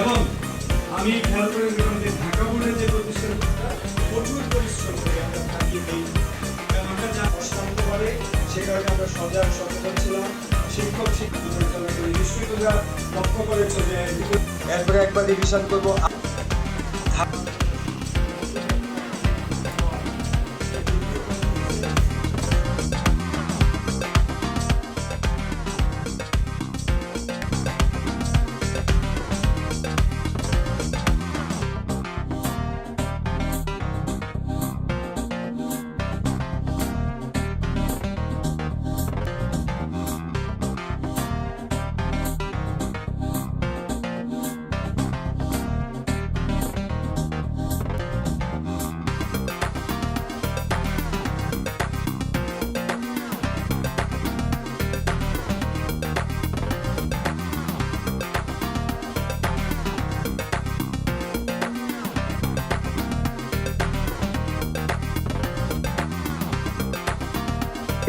এবং আমি খেয়াল করে দেখলাম যে ঢাকা বোর্ডের যে প্রতিষ্ঠানটা, প্রচুর পরিশ্রম করে আমরা থাকিয়ে দিই। আমরা যা শান্ত করে সে কারণে আমরা সজাগ, সচেতন ছিলাম। শিক্ষক শিক্ষক করি নিশ্চয়ই তোমরা লক্ষ্য করেছ যে এরপরে একবার রিভিশন করব।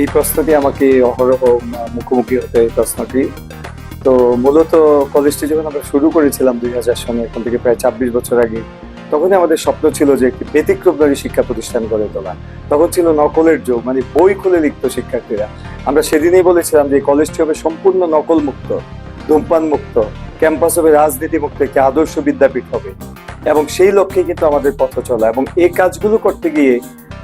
এই প্রশ্নটি আমাকে অহরহ মুখোমুখি হতে এই প্রশ্নটি। তো মূলত কলেজটি যখন আমরা শুরু করেছিলাম দুই হাজার সনে এখন থেকে প্রায় ছাব্বিশ বছর আগে, তখনই আমাদের স্বপ্ন ছিল যে একটি ব্যতিক্রমী শিক্ষা প্রতিষ্ঠান গড়ে তোলা। তখন ছিল নকলের যুগ মানে বই খুলে লিখত শিক্ষার্থীরা। আমরা সেদিনই বলেছিলাম যে কলেজটি হবে সম্পূর্ণ নকল মুক্ত ধূমপান মুক্ত ক্যাম্পাস হবে রাজনীতি মুক্ত একটি আদর্শ বিদ্যাপীঠ হবে। এবং সেই লক্ষ্যে কিন্তু আমাদের পথ চলা। এবং এই কাজগুলো করতে গিয়ে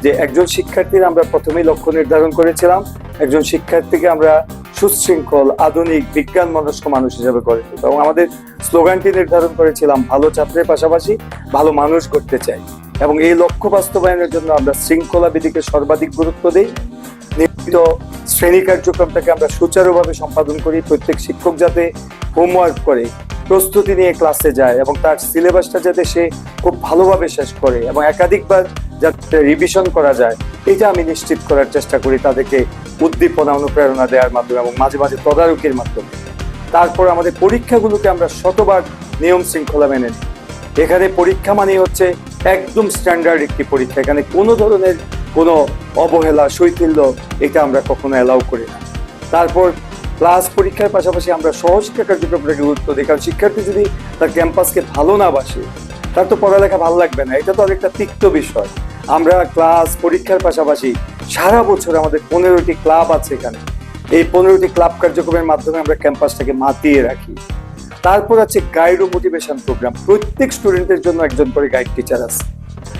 যে একজন শিক্ষার্থীর আমরা প্রথমেই লক্ষ্য নির্ধারণ করেছিলাম, একজন শিক্ষার্থীকে আমরা সুশৃঙ্খল, আধুনিক বিজ্ঞান মনস্ক মানুষ হিসেবে করে তুলতে এবং আমাদের স্লোগানটি নির্ধারণ করেছিলাম, ভালো ছাত্রের পাশাপাশি ভালো মানুষ করতে চাই। এবং এই লক্ষ্য বাস্তবায়নের জন্য আমরা শৃঙ্খলা বিধিকে সর্বাধিক গুরুত্ব দিই। নিয়মিত শ্রেণি কার্যক্রমটাকে আমরা সুচারুভাবে সম্পাদন করি, প্রত্যেক শিক্ষক যাতে হোমওয়ার্ক করে, প্রস্তুতি নিয়ে ক্লাসে যায় এবং তার সিলেবাসটা যাতে সে খুব ভালোভাবে শেষ করে এবং একাধিকবার যাতে রিভিশন করা যায়, এটা আমি নিশ্চিত করার চেষ্টা করি তাদেরকে উদ্দীপনা, অনুপ্রেরণা দেওয়ার মাধ্যমে এবং মাঝে মাঝে তদারকির মাধ্যমে। তারপর আমাদের পরীক্ষাগুলোকে আমরা শতবার নিয়ম শৃঙ্খলা মেনে নিই। এখানে পরীক্ষা মানে হচ্ছে একদম স্ট্যান্ডার্ড একটি পরীক্ষা। এখানে কোনো ধরনের কোনো অবহেলা, শৈথিল্য, এটা আমরা কখনো অ্যালাউ করি না। তারপর ক্লাস পরীক্ষার পাশাপাশি আমরা সহশিক্ষা কার্যক্রমটাকে গুরুত্ব দিই, কারণ শিক্ষার্থী যদি তার ক্যাম্পাসকে ভালো না বাসে, তার তো পড়ালেখা ভালো লাগবে না। এটা তো একটা তিক্ত বিষয়। আমরা ক্লাস পরীক্ষার পাশাপাশি সারা বছর আমাদের পনেরোটি ক্লাব আছে এখানে। এই পনেরোটি ক্লাব কার্যক্রমের মাধ্যমে আমরা ক্যাম্পাসটাকে মাতিয়ে রাখি। তারপর আছে গাইড ও মোটিভেশন প্রোগ্রাম প্রত্যেক স্টুডেন্টের জন্য একজন করে গাইড টিচার আছে।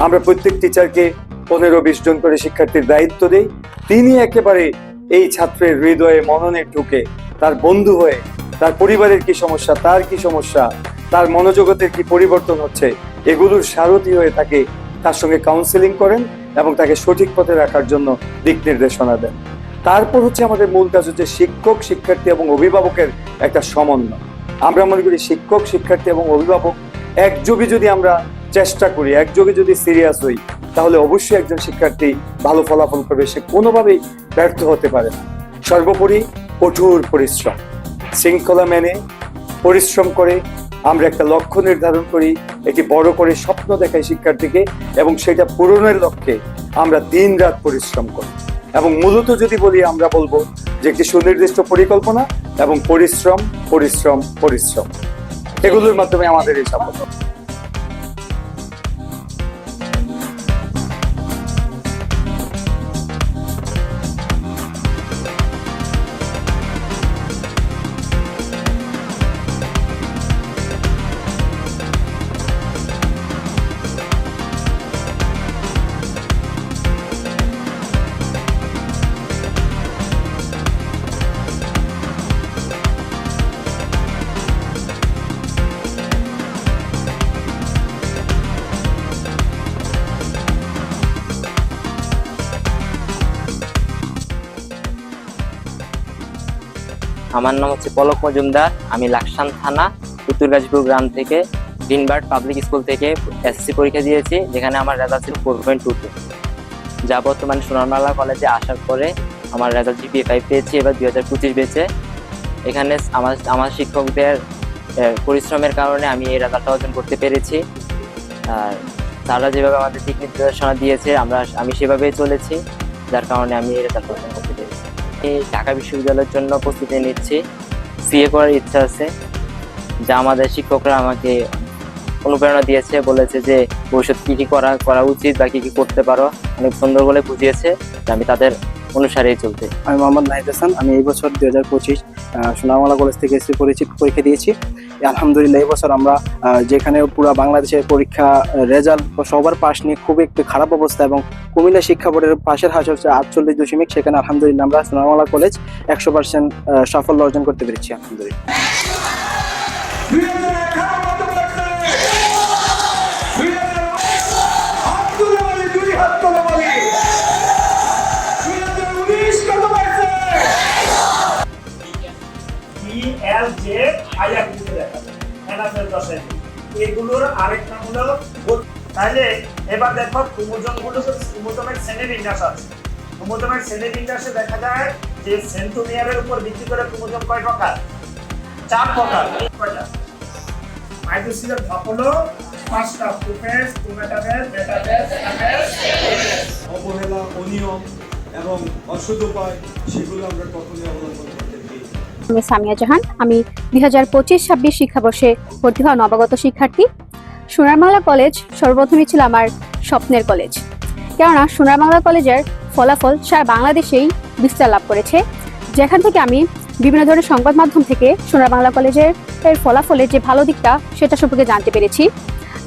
আমরা প্রত্যেক টিচারকে পনেরো বিশ জন করে শিক্ষার্থীর দায়িত্ব দেই। তিনি একেবারে এই ছাত্রের হৃদয়ে মননে ঢুকে। তার বন্ধু হয়ে, তার পরিবারের কি সমস্যা, তার কি সমস্যা, তার মনোজগতের কি পরিবর্তন হচ্ছে, এগুলোর সারথি হয়ে তাকে তার সঙ্গে কাউন্সিলিং করেন এবং তাকে সঠিক পথে রাখার জন্য দিক নির্দেশনা দেন। তারপর হচ্ছে আমাদের মূল কাজ হচ্ছে শিক্ষক, শিক্ষার্থী এবং অভিভাবকের একটা সমন্বয়। আমরা মনে করি শিক্ষক, শিক্ষার্থী এবং অভিভাবক একযোগে যদি আমরা চেষ্টা করি, একযোগে যদি সিরিয়াস হই তাহলে অবশ্যই একজন শিক্ষার্থী ভালো ফলাফল করবে সে কোনোভাবেই ব্যর্থ হতে পারে না। সর্বোপরি কঠোর পরিশ্রম। শৃঙ্খলা মেনে পরিশ্রম করে আমরা একটা লক্ষ্য নির্ধারণ করি, একটি বড় করে স্বপ্ন দেখাই শিক্ষার্থীকে এবং সেটা পূরণের লক্ষ্যে আমরা দিন রাত পরিশ্রম করি। এবং মূলত যদি বলি, আমরা বলব যে একটি সুনির্দিষ্ট পরিকল্পনা এবং পরিশ্রম পরিশ্রম পরিশ্রম। এগুলোর মাধ্যমে আমাদের এই সাফল্য আমার নাম হচ্ছে পলক মজুমদার, আমি লাকসান থানা, উত্তর গাজীপুর গ্রাম থেকে গ্রিনবার্ড পাবলিক স্কুল থেকে এসএসসি পরীক্ষা দিয়েছি, যেখানে আমার রেজাল্ট ছিল ফোর পয়েন্ট টু যা বর্তমানে সোনারমালা কলেজে আসার পরে আমার রেজাল্ট জিপিএ ফাইভ পেয়েছি, এবার দুই হাজার পঁচিশ বেছে এখানে আমার আমার শিক্ষকদের পরিশ্রমের কারণে আমি এই রেজাল্টটা অর্জন করতে পেরেছি। আর তারা যেভাবে আমাদের দিক নির্দেশনা দিয়েছে, আমরা, আমি সেভাবেই চলেছি, যার কারণে আমি এই রেজাল্ট অর্জন করতে পেরেছি। ঢাকা বিশ্ববিদ্যালয়ের জন্য প্রস্তুতি নিচ্ছি। সিএ করার ইচ্ছা আছে। যা আমাদের শিক্ষকরা আমাকে অনুপ্রেরণা দিয়েছে, বলেছে যে ভবিষ্যৎ কী কী করা করা উচিত বা কী কী করতে পারো। অনেক সুন্দর বলে বুঝিয়েছে। আমি তাদের অনুসারেই চলতে আমি মোহাম্মদ নাহিদ হাসান আমি এই বছর দুই হাজার পঁচিশ সোনারমালা কলেজ থেকে এসে পরিচিত পরীক্ষা দিয়েছি। আলহামদুলিল্লাহ এই বছর আমরা যেখানে পুরো বাংলাদেশের পরীক্ষা রেজাল্ট সবার পাশ নিয়ে খুব একটু খারাপ অবস্থা এবং কুমিল্লা শিক্ষা বোর্ডের পাশের হাস হচ্ছে আটচল্লিশ দশমিক সেখানে আলহামদুলিল্লাহ আমরা সোনারমালা কলেজ একশো পার্সেন্ট সাফল্য অর্জন করতে পেরেছি আলহামদুলিল্লাহ। জে আইয়া কিন্তু দেখা এগুলোর আরেকটা হলো বোধ- তাহলে এবার দেখো ক্রোমোজোমগুলো ক্রোমোজোমের শ্রেণি বিন্যাস আছে। ক্রোমোজোমের শ্রেণি বিন্যাসে দেখা যায় যে সেন্টোমিয়ারের উপর ভিত্তি করে ক্রোমোজোম কয় প্রকার? চার প্রকার। কয়টা? মাইটোসিসের ধাপ হলো পাঁচটা। প্রোফেজ মেটাফেজ অবহেলা, অনিয়ম এবং অশুদ্ধ উপায়, সেগুলো আমরা কখনোই অবলম্বন আমি সামিয়া জাহান, আমি দুই হাজার পঁচিশ ছাব্বিশ শিক্ষাবর্ষে ভর্তি হওয়া নবাগত শিক্ষার্থী। সোনারমালা কলেজ সর্বপ্রথমই ছিল আমার স্বপ্নের কলেজ। কেননা সোনারবাংলা কলেজের ফলাফল সারা বাংলাদেশেই বিস্তার লাভ করেছে। যেখান থেকে আমি বিভিন্ন ধরনের সংবাদ মাধ্যম থেকে সোনার বাংলা কলেজের এর ফলাফলের যে ভালো দিকটা, সেটা সম্পর্কে জানতে পেরেছি।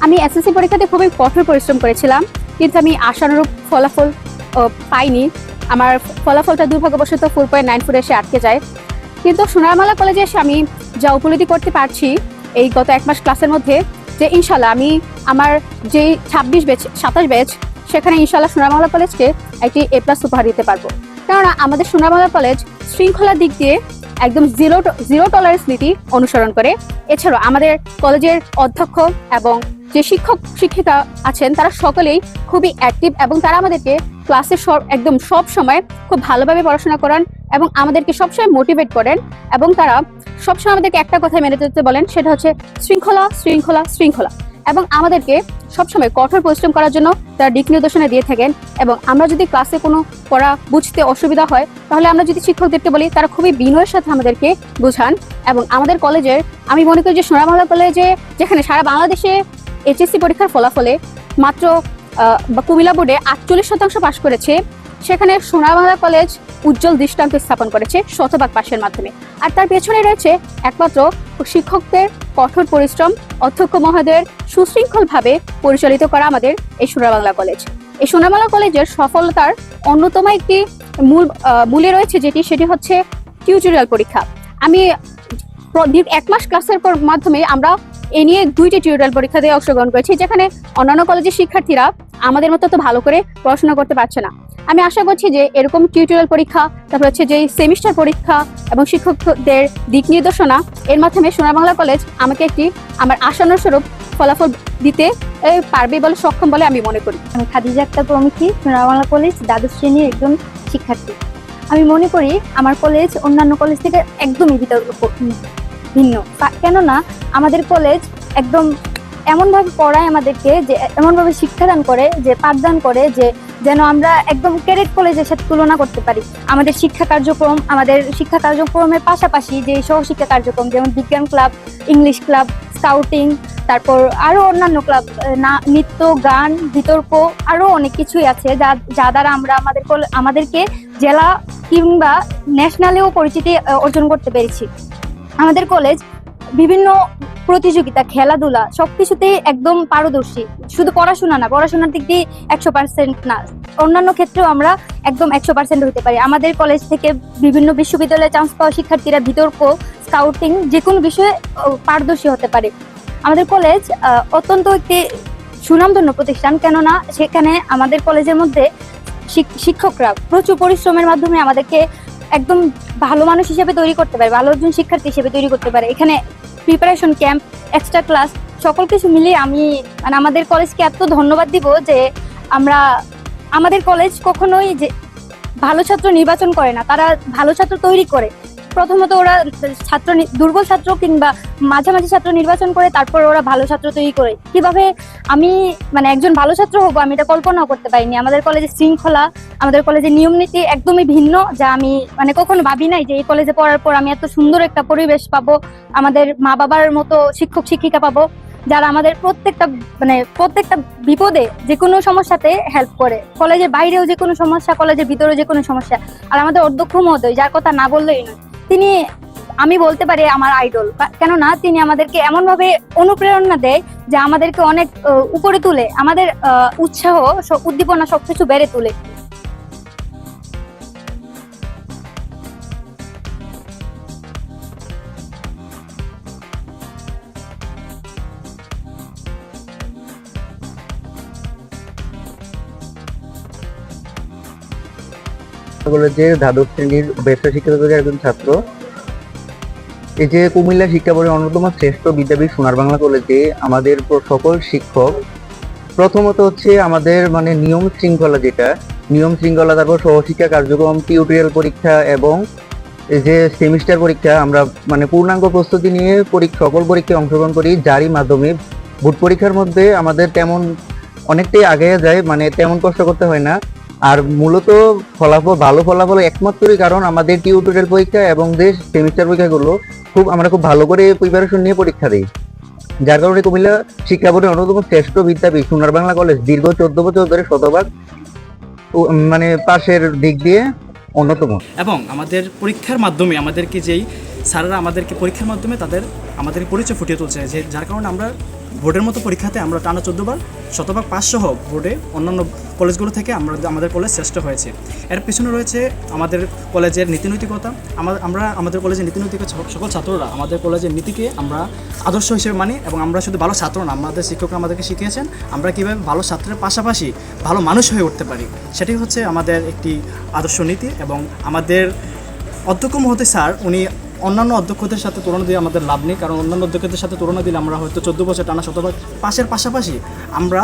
আমি এসএসসি পরীক্ষাতে খুবই কঠোর পরিশ্রম করেছিলাম, কিন্তু আমি আশানুরূপ ফলাফল পাইনি। আমার ফলাফলটা দুর্ভাগ্যবশত ফোর পয়েন্ট নাইন ফোর এসে আটকে যায়। কিন্তু সোনারমালা কলেজে এসে আমি যা উপলব্ধি করতে পারছি এই গত এক মাস ক্লাসের মধ্যে যে ইনশাল্লাহ আমি আমার যে ছাব্বিশ ব্যাচ সাতাশ ব্যাচ সেখানে ইনশাল্লাহ সোনারবাংলা কলেজকে একটি এ প্লাস উপহার দিতে পারব। কেননা আমাদের সোনারবাংলা কলেজ শৃঙ্খলার দিক দিয়ে একদম জিরো জিরো টলারেন্স নীতি অনুসরণ করে। এছাড়াও আমাদের কলেজের অধ্যক্ষ এবং যে শিক্ষক, শিক্ষিকা আছেন, তারা সকলেই খুবই অ্যাক্টিভ এবং তারা আমাদেরকে ক্লাসে সব, একদম সব সময় খুব ভালোভাবে পড়াশোনা করান এবং আমাদেরকে সবসময় মোটিভেট করেন এবং তারা সবসময় আমাদেরকে একটা কথা মেনে চলতে বলেন, সেটা হচ্ছে শৃঙ্খলা শৃঙ্খলা শৃঙ্খলা। এবং আমাদেরকে সবসময় কঠোর পরিশ্রম করার জন্য তারা দিক নির্দেশনা দিয়ে থাকেন এবং আমরা যদি ক্লাসে কোনো পড়া বুঝতে অসুবিধা হয়, তাহলে আমরা যদি শিক্ষকদেরকে বলি, তারা খুবই বিনয়ের সাথে আমাদেরকে বোঝান এবং আমাদের কলেজের আমি মনে করি যে সোনাবাংলা কলেজে যেখানে সারা বাংলাদেশে এইচএসসি পরীক্ষার ফলাফলে মাত্র কুমিল্লা বোর্ডে আটচল্লিশ শতাংশ পাশ করেছে। সেখানে সোনাবাংলা কলেজ উজ্জ্বল দৃষ্টান্ত স্থাপন করেছে শতভাগ পাশের মাধ্যমে। আর তার পেছনে রয়েছে একমাত্র শিক্ষকদের কঠোর পরিশ্রম, অধ্যক্ষ মহোদয়ের সুশৃঙ্খলভাবে পরিচালিত করা আমাদের এই সোনাবাংলা কলেজ। এই সোনাবাংলা কলেজের সফলতার অন্যতম একটি মূল মূলে রয়েছে যেটি, সেটি হচ্ছে টিউটোরিয়াল পরীক্ষা। আমি এক মাস ক্লাসের পর মাধ্যমে আমরা এ নিয়ে দুইটি টিউটোরিয়াল পরীক্ষা দিয়ে অংশগ্রহণ করেছি, যেখানে অন্যান্য কলেজের শিক্ষার্থীরা আমাদের মতো তো ভালো করে পড়াশোনা করতে পারছে না। আমি আশা করছি যে এরকম টিউটোরিয়াল পরীক্ষা, তারপর হচ্ছে যে সেমিস্টার পরীক্ষা এবং শিক্ষকদের দিক নির্দেশনা, এর মাধ্যমে সোনার বাংলা কলেজ আমাকে একটি আমার আশানুস্বরূপ ফলাফল দিতে পারবে বলে সক্ষম বলে আমি মনে করি। আমি খাদিজা আক্তার প্রমুখী সোনারবাংলা কলেজ দ্বাদশ শ্রেণির একজন শিক্ষার্থী। আমি মনে করি আমার কলেজ অন্যান্য কলেজ থেকে একদমই বিতর্ক ভিন্ন। কেননা আমাদের কলেজ একদম এমনভাবে পড়ায় আমাদেরকে যে, এমনভাবে শিক্ষাদান করে, যে পাঠদান করে, যে যেন আমরা একদম ক্যাডেট কলেজের সাথে তুলনা করতে পারি। আমাদের শিক্ষা কার্যক্রম, আমাদের শিক্ষা কার্যক্রমের পাশাপাশি যে সহশিক্ষা কার্যক্রম, যেমন বিজ্ঞান ক্লাব ইংলিশ ক্লাব স্কাউটিং তারপর আরও অন্যান্য ক্লাব না, নৃত্য, গান, বিতর্ক আরও অনেক কিছুই আছে যা যা দ্বারা আমরা আমাদের আমাদেরকে জেলা কিংবা ন্যাশনালেও পরিচিতি অর্জন করতে পেরেছি। আমাদের কলেজ বিভিন্ন প্রতিযোগিতা, খেলাধুলা, সবকিছুতেই একদম পারদর্শী। শুধু পড়াশোনা না, পড়াশোনার দিক দিয়ে একশো পার্সেন্ট না। অন্যান্য ক্ষেত্রেও আমরা একদম একশো পার্সেন্ট হতে পারি। আমাদের কলেজ থেকে বিভিন্ন বিশ্ববিদ্যালয়ে চান্স পাওয়া শিক্ষার্থীরা বিতর্ক স্কাউটিং যে কোনো বিষয়ে পারদর্শী হতে পারে। আমাদের কলেজ অত্যন্ত একটি সুনামধন্য প্রতিষ্ঠান, কেননা সেখানে আমাদের কলেজের মধ্যে শিক- শিক্ষকরা প্রচুর পরিশ্রমের মাধ্যমে আমাদেরকে একদম ভালো মানুষ হিসেবে তৈরি করতে পারে, ভালো একজন শিক্ষার্থী হিসেবে তৈরি করতে পারে। এখানে প্রিপারেশন ক্যাম্প এক্সট্রা ক্লাস সকল কিছু মিলিয়ে আমি মানে আমাদের কলেজকে এত ধন্যবাদ দিব যে আমরা, আমাদের কলেজ কখনোই যে ভালো ছাত্র নির্বাচন করে না, তারা ভালো ছাত্র তৈরি করে। প্রথমত ওরা ছাত্র দুর্বল ছাত্র কিংবা মাঝামাঝি ছাত্র নির্বাচন করে তারপর ওরা ভালো ছাত্র তৈরি করে। কীভাবে আমি মানে একজন ভালো ছাত্র হব আমি এটা কল্পনাও করতে পারিনি। আমাদের কলেজে শৃঙ্খলা, আমাদের কলেজে নিয়ম নীতি একদমই ভিন্ন, যা আমি মানে কখনো ভাবি নাই যে এই কলেজে পড়ার পর আমি এত সুন্দর একটা পরিবেশ পাবো, আমাদের মা বাবার মতো শিক্ষক, শিক্ষিকা পাবো, যারা আমাদের প্রত্যেকটা মানে প্রত্যেকটা বিপদে যে কোনো সমস্যাতে হেল্প করে। কলেজের বাইরেও যে কোনো সমস্যা, কলেজের ভিতরেও যে কোনো সমস্যা। আর আমাদের অধ্যক্ষ মহোদয় যার কথা না বললেই নয়। তিনি, আমি বলতে পারি আমার আইডল কেননা তিনি আমাদেরকে এমন ভাবে অনুপ্রেরণা দেয় যে আমাদেরকে অনেক উপরে তুলে, আমাদের উৎসাহ উদ্দীপনা সবকিছু বেড়ে তোলে। কলেজের দ্বাদশ শ্রেণির ব্যবসা শিক্ষা বিভাগের একজন ছাত্র। এই যে কুমিল্লা শিক্ষা বোর্ডের অন্যতম শ্রেষ্ঠ বিদ্যাপীঠ সোনার বাংলা কলেজে আমাদের সকল শিক্ষক, প্রথমত হচ্ছে আমাদের মানে নিয়ম শৃঙ্খলা যেটা, নিয়ম শৃঙ্খলা, তারপর সহশিক্ষা কার্যক্রম টিউটোরিয়াল পরীক্ষা এবং এই যে সেমিস্টার পরীক্ষা, আমরা মানে পূর্ণাঙ্গ প্রস্তুতি নিয়ে পরীক্ষা সকল পরীক্ষায় অংশগ্রহণ করি। যারই মাধ্যমে বোর্ড পরীক্ষার মধ্যে আমাদের তেমন অনেকটাই আগে যায় মানে তেমন কষ্ট করতে হয় না। আর মূলত ফলাফল, ভালো ফলাফল একমাত্রই কারণ আমাদের টিউটোরিয়াল পরীক্ষা এবং যে সেমিস্টার পরীক্ষাগুলো খুব, আমরা খুব ভালো করে প্রিপারেশন নিয়ে পরীক্ষা দিই। যার কারণে কুমিল্লা শিক্ষা বোর্ডের অন্যতম শ্রেষ্ঠ বিদ্যাপীঠ, সোনার বাংলা কলেজ দীর্ঘ চোদ্দ বছর ধরে শতভাগ মানে পাশের দিক দিয়ে অন্যতম। এবং আমাদের পরীক্ষার মাধ্যমে, আমাদেরকে যেই স্যাররা আমাদেরকে পরীক্ষার মাধ্যমে তাদের, আমাদের পরিচয় ফুটিয়ে তুলছে, যে যার কারণে আমরা বোর্ডের মতো পরীক্ষাতে আমরা টানা চোদ্দবার শতভাগ পাঁচ সহ বোর্ডে অন্যান্য কলেজগুলো থেকে আমরা আমাদের কলেজ শ্রেষ্ঠ হয়েছে। এর পিছনে রয়েছে আমাদের কলেজের নীতিনৈতিকতা। আমরা আমাদের কলেজের নীতিনৈতিক সকল ছাত্ররা আমাদের কলেজের নীতিকে আমরা আদর্শ হিসেবে মানি এবং আমরা শুধু ভালো ছাত্র না, আমাদের শিক্ষকরা আমাদেরকে শিখিয়েছেন, আমরা কীভাবে ভালো ছাত্রের পাশাপাশি ভালো মানুষ হয়ে উঠতে পারি। সেটি হচ্ছে আমাদের একটি আদর্শ নীতি এবং আমাদের অধ্যক্ষ মহোদয় স্যার, উনি অন্যান্য অধ্যক্ষদের সাথে তুলনা দিয়ে আমাদের লাভ নেই, কারণ অন্যান্য অধ্যক্ষদের সাথে তুলনা দিলে আমরা হয়তো চোদ্দ বছর টানা শতভাগ পাশের পাশাপাশি আমরা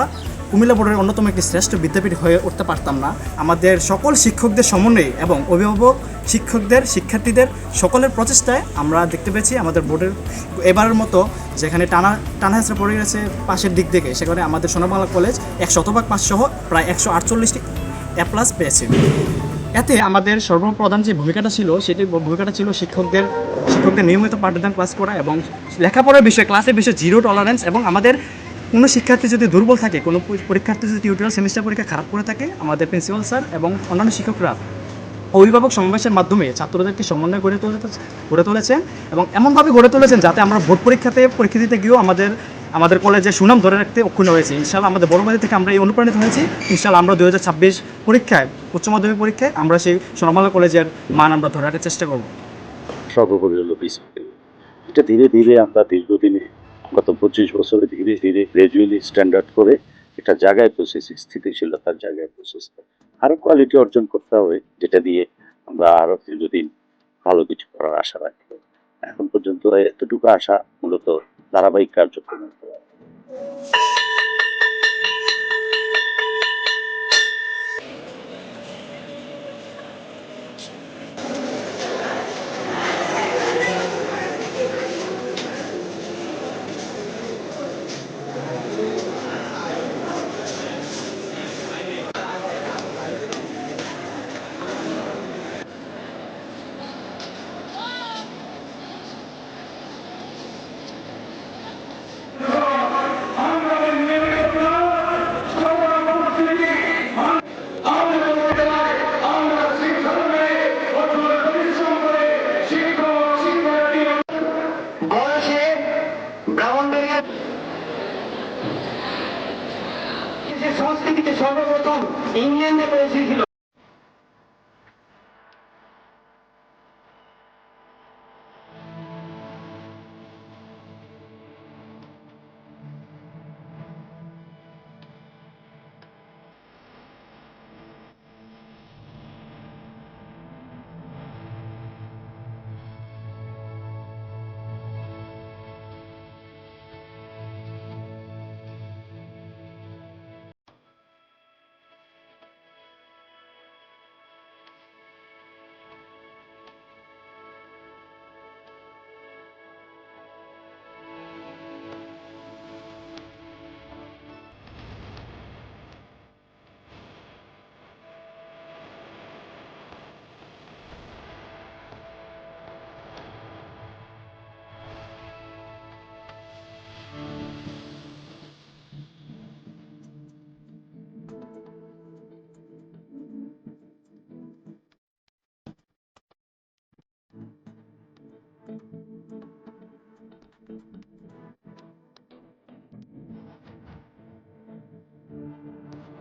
কুমিল্লা বোর্ডের অন্যতম একটি শ্রেষ্ঠ বিদ্যাপীঠ হয়ে উঠতে পারতাম না। আমাদের সকল শিক্ষকদের সমন্বয়ে এবং অভিভাবক শিক্ষকদের, শিক্ষার্থীদের সকলের প্রচেষ্টায় আমরা দেখতে পেয়েছি আমাদের বোর্ডের এবারের মতো যেখানে টানা টানা হেসরা পড়ে গেছে পাশের দিক থেকে, সেখানে আমাদের সোনাবাংলা কলেজ এক শতভাগ পাঁচ সহ প্রায় একশো আটচল্লিশটি এ প্লাস পেয়েছে। এতে আমাদের সর্বপ্রধান যে ভূমিকাটা ছিল, সেটি ভূমিকাটা ছিল শিক্ষকদের শিক্ষকদের নিয়মিত পাঠদান, ক্লাস করা এবং লেখাপড়ার বিষয়ে, ক্লাসের বিষয়ে জিরো টলারেন্স এবং আমাদের কোনো শিক্ষার্থী যদি দুর্বল থাকে, কোনো পরীক্ষার্থী যদি টিউটোরিয়াল সেমিস্টার পরীক্ষা খারাপ করে থাকে, আমাদের প্রিন্সিপাল স্যার এবং অন্যান্য শিক্ষকরা অভিভাবক সমাবেশের মাধ্যমে ছাত্রদেরকে সমন্বয় গড়ে তুলে গড়ে তুলেছেন এবং এমনভাবে গড়ে তুলেছেন যাতে আমরা বোর্ড পরীক্ষাতে, পরীক্ষা দিতে গিয়েও আমাদের আমাদের কলেজে সুনাম ধরে রাখতে অক্ষুণ্ণ হয়েছে। ইনশাল্লাহ আমাদের বড় বড়বাড়ি থেকে আমরা এই অনুপ্রাণিত হয়েছি। ইনশাল্লাহ আমরা দু হাজার ছাব্বিশ পরীক্ষায়, উচ্চ মাধ্যমিক পরীক্ষায় আমরা সেই সোনামালা কলেজের মান আমরা ধরে রাখার চেষ্টা করব। সর্বোপরি হলো এটা ধীরে ধীরে আমরা দীর্ঘদিনে, গত পঁচিশ বছরে ধীরে ধীরে গ্রাজুয়ালি স্ট্যান্ডার্ড করে এটা জায়গায় পৌঁছেছি, স্থিতিশীলতার জায়গায় পৌঁছেছে। আরও কোয়ালিটি অর্জন করতে হবে, যেটা দিয়ে আমরা আরও দীর্ঘদিন ভালো কিছু করার আশা রাখি। এখন পর্যন্ত এতটুকু আশা মূলত ধারাবাহিক কার্যক্রম। 林園でござ。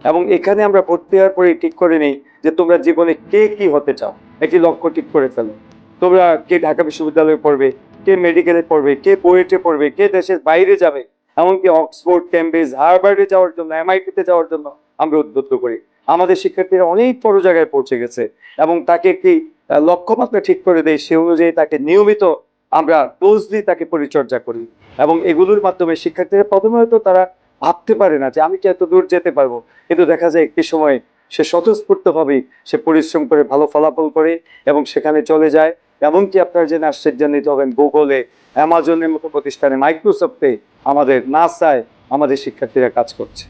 এবং এখানে আমরা ভর্তি হওয়ার পরে ঠিক করে নিই যে তোমরা জীবনে কে কি হতে চাও। একটি লক্ষ্য ঠিক করে ফেলো। তোমরা কে ঢাকা বিশ্ববিদ্যালয়ে পড়বে, কে মেডিকেলে পড়বে, কে বুয়েটে পড়বে, কে দেশের বাইরে যাবে, এমনকি অক্সফোর্ড ক্যাম্ব্রিজ হার্ভার্ডে যাওয়ার জন্য, এমআইটিতে যাওয়ার জন্য আমরা উদ্বুদ্ধ করি। আমাদের শিক্ষার্থীরা অনেক বড় জায়গায় পৌঁছে গেছে এবং তাকে একটি লক্ষ্যমাত্রা ঠিক করে দেয়, সে অনুযায়ী তাকে নিয়মিত আমরা ক্লোজলি তাকে পরিচর্যা করি। এবং এগুলোর মাধ্যমে শিক্ষার্থীরা প্রথমে হয়তো তারা ভাবতে পারে না যে আমি কি এত দূর যেতে পারব। কিন্তু দেখা যায় একটি সময় সে স্বতঃস্ফূর্তভাবে সে পরিশ্রম করে, ভালো ফলাফল করে এবং সেখানে চলে যায়। এমনকি আপনারা জেনে আশ্চর্যান্বিত হবেন গুগলে, অ্যামাজনের মতো প্রতিষ্ঠানে, মাইক্রোসফটে আমাদের, নাসায় আমাদের শিক্ষার্থীরা কাজ করছে।